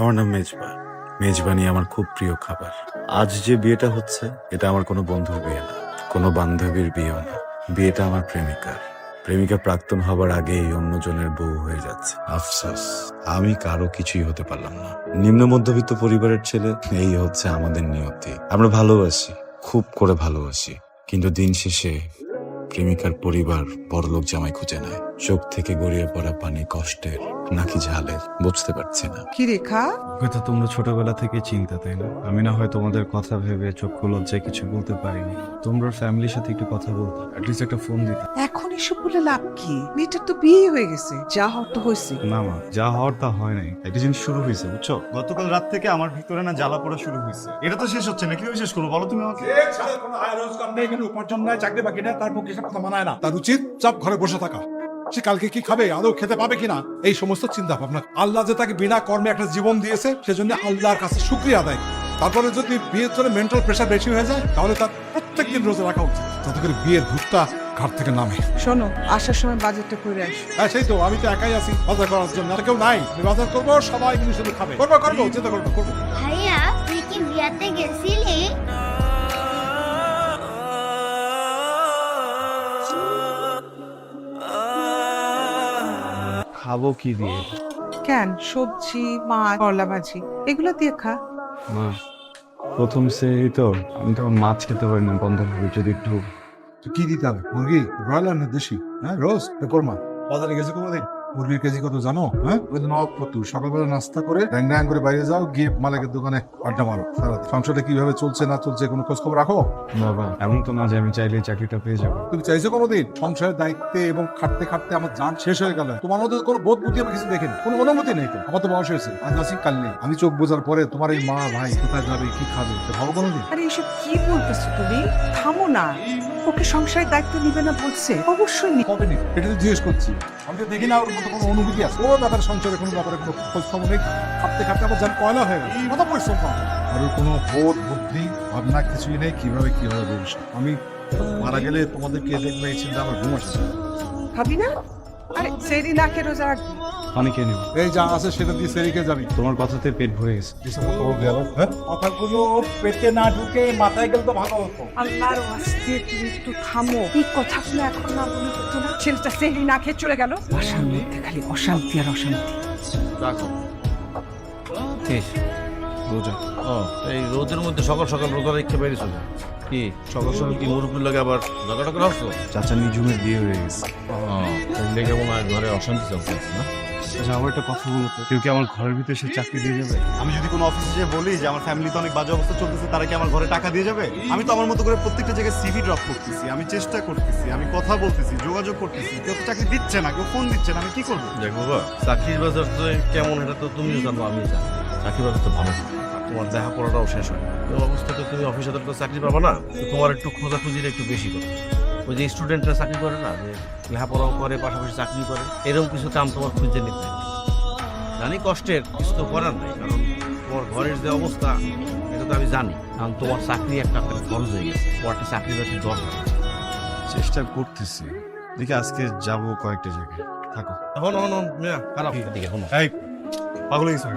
আমার নাম মেজবা। মেজবানি আমার খুব প্রিয় খাবার। আজ যে বিয়েটা হচ্ছে, এটা আমার কোনো বন্ধুর বিয়ে না, কোনো বান্ধবীর বিয়েও না। বিয়েটা আমার প্রেমিকার। প্রেমিকা প্রাক্তন হবার আগেই অন্যজনের বউ হয়ে যাচ্ছে। আফসোস, আমি কারও কিছুই হতে পারলাম না। নিম্ন মধ্যবিত্ত পরিবারের ছেলে, এই হচ্ছে আমাদের নিয়তি। আমরা ভালোবাসি, খুব করে ভালোবাসি। কিন্তু দিন শেষে প্রেমিকার পরিবার বড়লোক জামাই খুঁজে নেয়। চোখ থেকে গড়িয়ে পড়া পানি কষ্টের নাকি ঝালের বুঝতে পারছি না। কি রেখা হয়তো তোমরা ছোটবেলা থেকে চিন্তা তাই না? আমি না হয় তোমাদের কথা ভেবে চক্ষু লজ্জায় কিছু বলতে পারিনি। তোমরা ফ্যামিলির সাথে একটু কথা বলতে অ্যাটলিস্ট একটা ফোন দিতে। এখন এসব বলে লাভ কি? মেয়েটার তো বিয়ে হয়ে গেছে যা হওয়ার তো হয়েছে। না মা যা হওয়ার তা হয় নাই। একটা জিনিস শুরু হয়েছে বুঝছ? গতকাল রাত থেকে আমার ভিতরে না জ্বালা পড়া শুরু হয়েছে। এটা তো শেষ হচ্ছে না কীভাবে শেষ করব বলো তুমি আমাকে। কোনো আয় রোজগার নেই এখানে উপার্জন নাই চাকরি বাকরি নেই তার পক্ষে কথা মানায় না। তার উচিত চাপ ঘরে বসে থাকা। সে কালকে কি খাবে? আদৌ খেতে পাবে কিনা? এই সমস্ত চিন্তা ভাবনা আল্লাহ যে তাকে বিনা কর্মে একটা জীবন দিয়েছে সেজন্য আল্লাহর কাছে শুক্রিয়া আদায়। তারপরে যদি বিয়ের জন্য মেন্টাল প্রেশার বেশি হয়ে যায় তাহলে তার প্রত্যেকদিন রোজা রাখা উচিত। যাতে করে বিয়ের ভূতটা ঘাট থেকে নামে। শোনো আসার সময় বাজেটটা করে আস। হ্যাঁ সেই তো আমি তো একাই আছি বাজার করার জন্য। আর কেউ নাই। আমি বাজার করব সবাই মিলে শুধু খাবে। করব করব চিন্তা করব করব। ভাইয়া তুই কি বিয়াতে গেছিলি? খাব কি দিয়ে? কেন? সবজি মাছ করলা ভাজি এগুলো দিয়ে খা। মা প্রথম সেই তো আমি তো মাছ খেতে পারি না বন্ধ হবে যদি একটু। কি দিতে হবে? মুরগি? ব্রয়লার না দেশি? হ্যাঁ রোজ? কোরমা। বাজারে গেছে কোনোদিন? মুরগির কেজি কত জানো? হ্যাঁ? ওই নবাব কত? সকালবেলা নাস্তা করে ড্যাং ড্যাং করে বাইরে যাও গিয়ে মালিকের দোকানে আড্ডা মারো সারাদিন। সংসারটা কীভাবে চলছে না চলছে কোনো খোঁজ খবর রাখো বাবা এমন তো না যে আমি চাইলে চাকরিটা পেয়ে যাব। তুমি চাইছো কোনোদিন? সংসারের দায়িত্বে এবং খাটতে খাটতে আমার জান শেষ হয়ে গেল। তোমার মধ্যে কোনো বোধ বুদ্ধি আমি কিছু দেখিনি। কোনো অনুমতি নেই তো? আমার তো বয়স হয়েছে। আজ আসি কাল নেই। আমি চোখ বোঝার পরে তোমার এই মা ভাই কোথায় যাবে কি খাবে? ভাবো কোনোদিন। আরে এসব কি বলতেছো তুমি? থামো না। ওকে সংসারের দায়িত্ব নিবে না বলছে অবশ্যই নি কবে নেই এটা তো জিজ্ঞেস করছি। আমি তো দেখি না ওর মতো কোনো অনুভূতি আছে। ওর ব্যাপারে সংসারে কোনো ব্যাপারে কোনো খোঁজ খবর নেই। খাটতে খাটতে আমার জান পয়লা হয়ে গেল কত পরিশ্রম আর ওর কোনো বোধ বুদ্ধি ভাবনা কিছুই নেই কীভাবে কীভাবে ভবিষ্যৎ। আমি মারা গেলে তোমাদেরকে দেখবে এই চিন্তা আমার ঘুম আসে না। খাবি না? আরে সেরি না কে রোজা রাখবি। পানি খেয়ে নেব। এই যা আছে সেটা দিয়ে সেরিকে যাবি। তোমার কথাতে পেট ভরে গেছে। হ্যাঁ? কথাগুলো পেটে না ঢুকে মাথায় গেলে তো ভালো হতো। আল্লাহর ওয়াস্তে তুমি একটু থামো। এই কথাগুলো এখন না বলে হতো না। ছেলেটা সেরি না খেয়ে চলে গেল। বাসার মধ্যে খালি অশান্তি আর অশান্তি। রাখো। রোজা। ও এই রোদের মধ্যে সকাল সকাল রোজা রেখে বেরিয়েছো কি? সকাল সকাল কি মুরব্বীর লাগে আবার ঝগড়া টগড়া আসছো চাচা নিজুমের বিয়ে হয়ে গেছে। দেখে মনে হয়? ঘরে অশান্তি চলছে না? আচ্ছা আমার একটা কথা বলো তো। কেউ কি আমার ঘরের ভিতরে সে চাকরি দিয়ে যাবে? আমি যদি কোনো অফিসে যেয়ে বলি যে আমার ফ্যামিলিতে অনেক বাজে অবস্থা চলতেছে তারা কি আমার ঘরে টাকা দিয়ে যাবে? আমি তো আমার মতো করে প্রত্যেকটা জায়গায় সিভি ড্রপ করতেছি আমি চেষ্টা করতেছি আমি কথা বলতেছি যোগাযোগ করতেছি। কেউ তো চাকরি দিচ্ছে না কেউ ফোন দিচ্ছে না আমি কি করব? দেখ বাবা চাকরির বাজার তো কেমন এটা তো তুমিও জানো আমিও জানি। চাকরির বাজার তো ভালো। তোমার দেখা পড়াটাও শেষ হয় এই অবস্থাতে তুমি অফিসে তো চাকরি পাবা না তোমার একটু খোঁজাখুঁজির একটু বেশি করো ওই যে স্টুডেন্টরা চাকরি করে না যে লেখাপড়াও করে পাশাপাশি চাকরি করে এরকম কিছু কাম তোমার খুঁজে নিতে হবে। জানি কষ্টের কিছু তো করার নাই কারণ তোমার ঘরের যে অবস্থা এটা তো আমি জানি। কারণ তোমার চাকরি একটা করে খরচ হয়ে গেছে তোমার একটা চাকরি বাকরি দরকার। চেষ্টা করতেছি। দেখি আজকে যাব কয়েকটা জায়গায়। থাকো। এখন এখন খারাপ। দিকে এখন এই পাগল হয়ে গেছো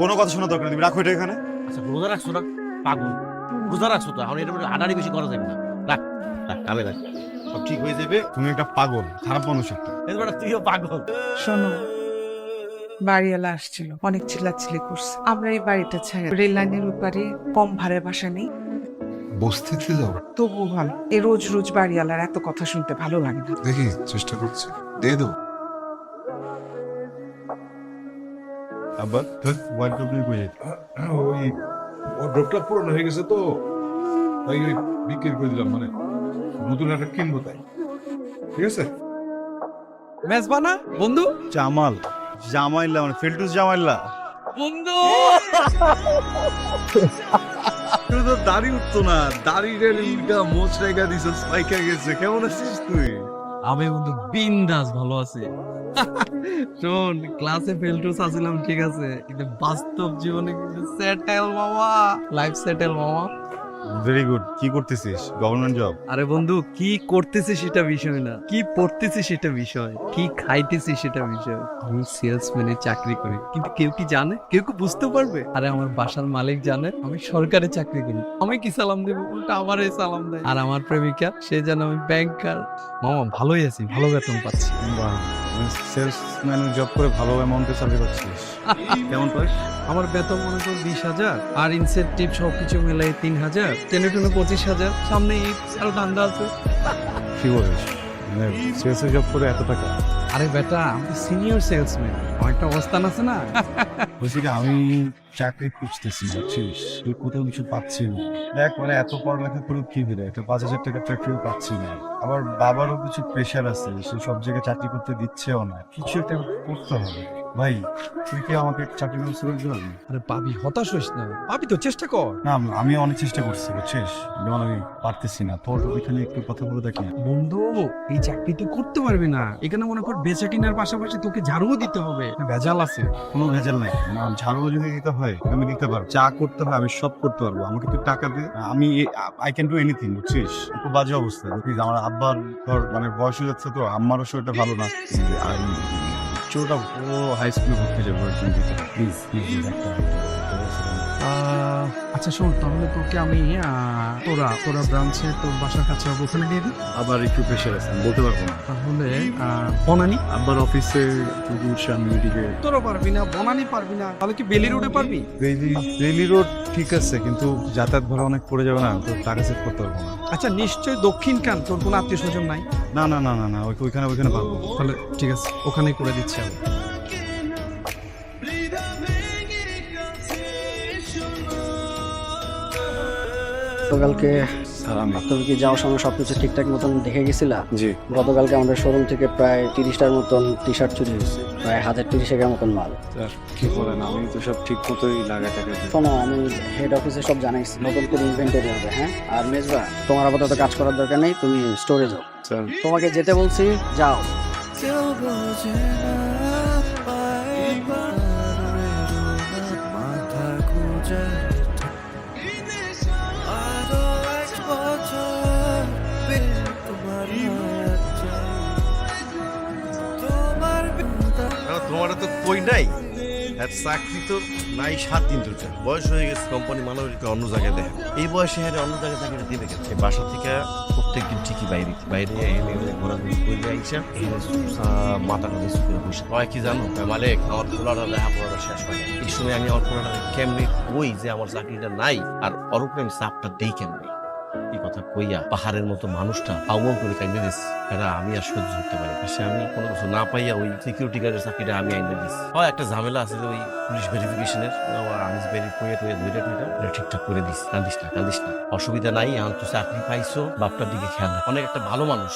কোনো কথা শোনা দরকার তুমি রাখো এটা এখানে। আচ্ছা রোজা রাখছো না? পাগল। রোজা রাখছো তো? এখন এটা হাডারি বেশি করা যাবে না। রাখ। রাখ রাখ। সব ঠিক হয়ে যাবে। তুমি একটা পাগল খারাপ মানুষ একটা। তুইও পাগল। শোনো বাড়িওয়ালা আসছিল অনেক চিল্লাচিল্লি করছে। আমরা এই বাড়িটা ছেড়ে রেল লাইনের ওপারে কম ভাড়ার বাসা নেই। বস্তিতে যাও তবু ভালো এই রোজ রোজ বাড়িওয়ালার এত কথা শুনতে ভালো লাগে না। দেখি চেষ্টা করছি। দিয়ে দেবো। আবার ওয়ার্ড কমপ্লিট করে ওই ওর পুরনো হয়ে গেছে তো তাই ওই বিক্রি করে দিলাম মানে। নতুন একটা কিনবো তাই। ঠিক আছে? মেজবানা বন্ধু? জামাল জামাইল্লা মানে ফেলটুস জামাইল্লা। বন্ধু! তুই তো দাড়ি উঠতো না দিছ স্পাইকা গেছে কেমন আছিস তুই? আমি বন্ধু বিন্দাস ভালো আছে। শোন ক্লাসে ফেলটুস আসছিলাম ঠিক আছে কিন্তু বাস্তব জীবনে কিন্তু সেটেল মামা লাইফ সেটেল মামা। ভেরি গুড কি করতেছিস? গভর্নমেন্ট জব আরে বন্ধু কি করতেছি সেটা বিষয় না। কি পড়তেছি সেটা বিষয়। কি খাইতেছি সেটা বিষয়। আমি সেলসম্যানের চাকরি করি। কিন্তু কেউ কি জানে? কেউ কি বুঝতে পারবে? আরে আমার বাসার মালিক জানে। আমি সরকারি চাকরি করি। আমি কি সালাম দেব? উল্টা আমারে সালাম দেয়। আর আমার প্রেমিকা সে জানে আমি ব্যাংকার মামা ভালোই আছি। ভালো বেতন পাচ্ছি। সেলসম্যান জব করে ভালো অ্যামাউন্টে চাকরি পাচ্ছিস কেমন পাস আমার বেতন মনে কর বিশ হাজার আর ইনসেন্টিভ সবকিছু মিলাই তিন হাজার টেনে টুনে পঁচিশ হাজার সামনে ঈদ আরও ধান্দা আছে। কি বলিস? মানে সেলসে জব করে এত টাকা? আরে বেটা, আমি সিনিয়র সেলসম্যান একটা অবস্থান আছে না? বলছি কি, আমি চাকরি খুঁজতেছি, বুঝছিস? তুই কোথাও কিছু পাচ্ছি না। দেখ মানে এত পড়ালেখা করে কি দিলে একটা পাঁচ হাজার টাকা চাকরিও পাচ্ছি না। আবার বাবারও কিছু প্রেশার আছে, সে সব জায়গায় চাকরি করতে দিচ্ছেও না। কিছু একটা করতে হবে। ভাই তুই কি আমাকে চাকরি ব্যবস্থা করে দিবি আরে পাবি হতাশ হইস না। পাবি তো চেষ্টা কর। না আমি অনেক চেষ্টা করছি বুঝছিস? যেমন আমি পারতেছি না। তোর ওইখানে একটু কথা বলে দেখি। বন্ধু এই চাকরি তুই করতে পারবি না। এখানে মনে কর বেচা কেনার পাশাপাশি তোকে ঝাড়ুও দিতে হবে। ভেজাল আছে। কোনো ভেজাল নাই। না ঝাড়ু যদি দিতে হয় আমি দিতে পারব। চা করতে হয় আমি সব করতে পারব। আমাকে তুই টাকা দে। আমি আই ক্যান ডু এনিথিং বুঝছিস? খুব বাজে অবস্থা। আমার আব্বার তোর মানে বয়স হয়ে যাচ্ছে তো আমারও শরীরটা ভালো না। চোটা হাই স্কুলে ভর্তি যাব প্লিজ প্লিজ একটা আচ্ছা শোন তাহলে তোকে আমি তোরা তোরা ব্রাঞ্চে তোর বাসার কাছে ওখানে দিয়ে দিই? আবার একটু প্রেশার আছে বলতে পারব না। তাহলে বনানি? আব্বার অফিসে গুলশান মিডিকে তোরা পারবি না বনানি পারবি না তাহলে কি বেলি রোডে পারবি? রোড ঠিক আছে কিন্তু যাতায়াত ভাড়া অনেক পড়ে যাবে না তো টাকা সেভ করতে পারব না। আচ্ছা নিশ্চয় দক্ষিণ কান? তোর কোনো আত্মীয় স্বজন নাই? না না না না না, ওই- ওইখানে ওইখানে পাবো তাহলে ঠিক আছে, ওখানেই করে দিচ্ছি আমি। স্যার আমি তুমি কি যাওয়ার সময় সবকিছু ঠিকঠাক মতন দেখে গেছিলা? জি। গতকালকে আমাদের শোরুম থেকে প্রায় তিরিশটার মতন টি শার্ট চুরি হয়েছে। প্রায় হাজার তিরিশ টাকার মতন মাল। স্যার কি বলেন আমি তো সব ঠিক মতোই লাগা টাকা। শোনো আমি হেড অফিসে সব জানাইছি। নতুন করে ইনভেন্টরি হবে হ্যাঁ? আর মেজবা তোমার আপাতত কাজ করার দরকার নেই তুমি স্টোরে যাও। স্যার। তোমাকে যেতে বলছি যাও। তোমার তো কই নাই? আর চাকরি তো নাই সাত দিন ধরে। বয়স হয়ে গেছে কোম্পানি মানবিক অন্য জায়গায় দেখে এই বয়সে হ্যাঁ অন্য জায়গায় চাকরিটা দিবে এই বাসা থেকে প্রত্যেকদিন ঠিকই বাইরে বাইরে এনে ঘোরাঘুরি করে আইসা মাথা কাছে শুকিয়ে বসে। কয় কি জানো? মালিক, আমার খোলাটা লেখা পড়াটা শেষ হয় এই সময় আমি আমার কেমনি কই যে আমার চাকরিটা নাই? আর আমি চাপটা দেই কেমনি? এই কথা কইয়া পাহাড়ের মতো মানুষটা করে দিছি। আমি আর সহ্য করতে পারি সে আমি কোনো কিছু না পাইয়া ওই সিকিউরিটি গার্ডের চাকরিটা আমি আইনে দিছি। হয় একটা ঝামেলা আছে ওই পুলিশ ভেরিফিকেশনের আমি ঠিকঠাক করে দিস কান্দিস না কাঁদিস না। অসুবিধা নাই, এখন তো চাকরি পাইছো, বাপটার দিকে খেয়াল অনেক একটা ভালো মানুষ।